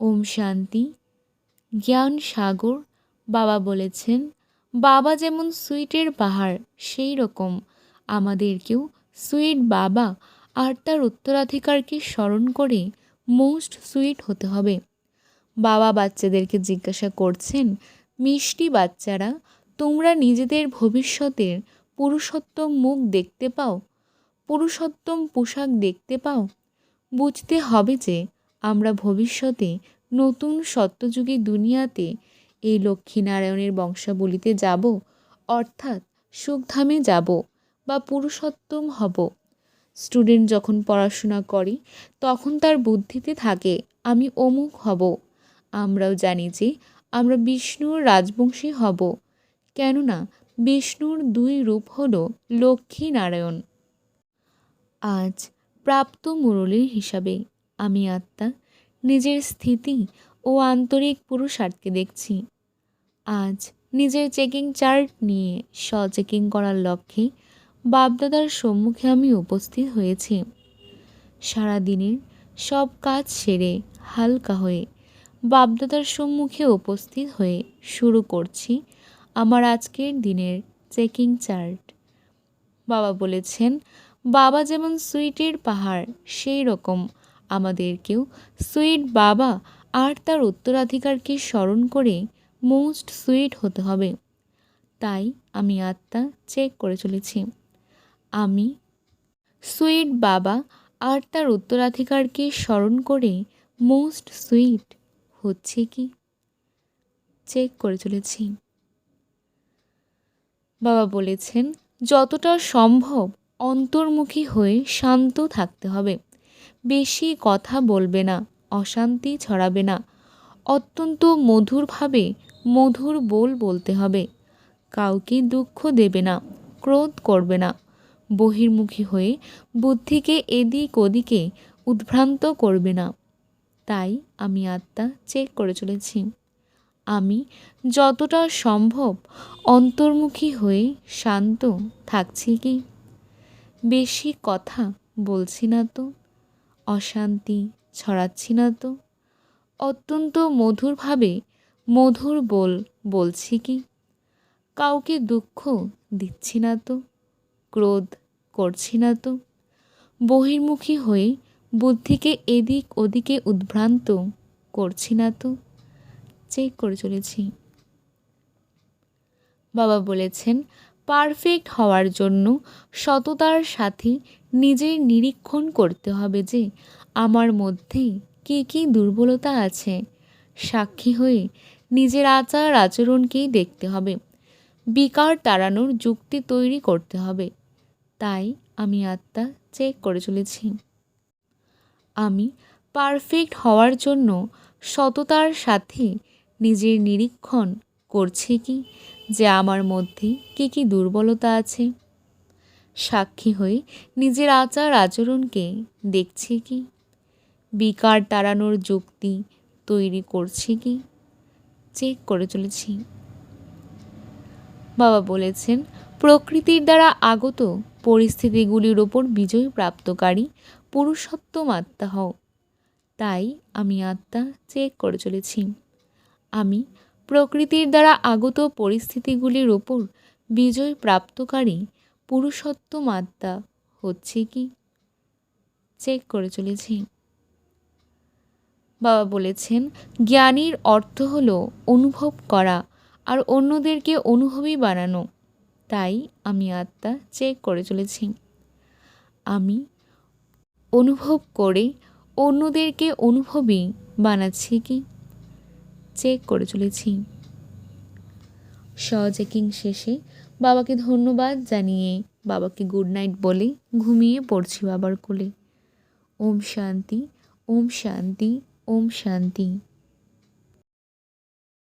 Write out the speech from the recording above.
ওম শান্তি। জ্ঞান সাগর, বাবা বলেছেন, বাবা যেমন সুইটের পাহাড়, সেই রকম। আমাদেরকেও সুইট বাবা আর তার উত্তরাধিকারকে স্মরণ করে মোস্ট সুইট হতে হবে। বাবা বাচ্চাদেরকে জিজ্ঞাসা করছেন, মিষ্টি বাচ্চারা, তোমরা নিজেদের ভবিষ্যতের পুরুষোত্তম মুখ দেখতে পাও? পুরুষোত্তম পোশাক দেখতে পাও? বুঝতে হবে যে আমরা ভবিষ্যতে নতুন সত্যযুগী দুনিয়াতে এই লক্ষ্মীনারায়ণের বংশাবলিতে যাব, অর্থাৎ সুখধামে যাব বা পুরুষোত্তম হব। স্টুডেন্ট যখন পড়াশোনা করে, তখন তার বুদ্ধিতে থাকে, আমি অমুক হব। আমরাও জানি যে আমরা বিষ্ণুর রাজবংশী হব। কেননা বিষ্ণুর দুই রূপ হল লক্ষ্মী নারায়ণ আজ প্রাপ্ত মুরলীর হিসাবে আমি আত্মা নিজের স্থিতি ও আন্তরিক পুরুষার্থকে দেখছি। আজ নিজের চেকিং চার্ট নিয়ে স্ব চেকিং করার লক্ষ্যে বাপদাদার সম্মুখে আমি উপস্থিত হয়েছি। সারাদিনের সব কাজ সেরে হালকা হয়ে বাপদাদার সম্মুখে উপস্থিত হয়ে শুরু করছি আমার আজকের দিনের চেকিং চার্ট বাবা বলেছেন, বাবা যেমন সুইটের পাহাড়, সেই রকম আমাদেরকেও সুইট বাবা আর তার উত্তরাধিকারকে স্মরণ করে মোস্ট সুইট হতে হবে। তাই আমি আত্মা চেক করে চলেছি। আমি সুইট বাবা আর তার উত্তরাধিকারকে স্মরণ করে মোস্ট সুইট হচ্ছে কি? চেক করে চলেছি। বাবা বলেছেন, যতটা সম্ভব অন্তর্মুখী হয়ে শান্ত থাকতে হবে। বেশি কথা বলবে না, অশান্তি ছড়াবে না। অত্যন্ত মধুরভাবে মধুর বোল বলতে হবে। কাউকে দুঃখ দেবে না, ক্রোধ করবে না। বহির্মুখী হয়ে বুদ্ধিকে এদিক ওদিকে উদ্ভ্রান্ত করবে না। তাই আমি আত্মা চেক করে চলেছি। আমি যতটা সম্ভব অন্তর্মুখী হয়ে শান্ত থাকছি কি? বেশি কথা বলছি না তো। অশান্তি ছড়াচ্ছি না তো। অত্যন্ত মধুরভাবে মধুর বল বলছি কি? কাউকে দুঃখ দিচ্ছি না তো, ক্রোধ করছি না তো। বহির্মুখী হয়ে বুদ্ধিকে এদিক ওদিকে উদ্ভ্রান্ত করছি না তো। চেক করে চলেছি। বাবা বলেছেন পারফেক্ট হওয়ার জন্য সততার সাথে নিজের নিরীক্ষণ করতে হবে যে আমার মধ্যে কী কী দুর্বলতা আছে। সাক্ষী হয়ে নিজের আচার আচরণকেই দেখতে হবে। বিকার তাড়ানোর যুক্তি তৈরি করতে হবে। তাই আমি আত্মা চেক করে চলেছি। আমি পারফেক্ট হওয়ার জন্য সততার সাথে নিজের নিরীক্ষণ করছি কি? যে আমার মধ্যে কী কী দুর্বলতা আছে? সাক্ষী হয়ে নিজের আচার আচরণকে দেখছি কি? বিকার তাড়ানোর যুক্তি তৈরি করছি কি? চেক করে চলেছি। বাবা বলেছেন, প্রকৃতির দ্বারা আগত পরিস্থিতিগুলির ওপর বিজয় প্রাপ্তকারী পুরুষোত্তম আত্মা হও। তাই আমি আত্মা চেক করে চলেছি। আমি প্রকৃতির দ্বারা আগত পরিস্থিতিগুলির ওপর বিজয় প্রাপ্তকারী পুরুষোত্তম আত্মা হচ্ছে কি? চেক করে চলেছি। বাবা বলেছেন, জ্ঞানীর অর্থ হলো অনুভব করা আর অন্যদেরকে অনুভবী বানানো। তাই আমি আত্মা চেক করে চলেছি। আমি অনুভব করে অন্যদেরকে অনুভবী বানাচ্ছি কি? চেক করে চলেছি। চেকিং শেষে বাবাকে ধন্যবাদ জানিয়ে বাবাকে গুড নাইট বলে ঘুমিয়ে পড়ছি বাবার কোলে। ওম শান্তি ওম শান্তি ওম শান্তি।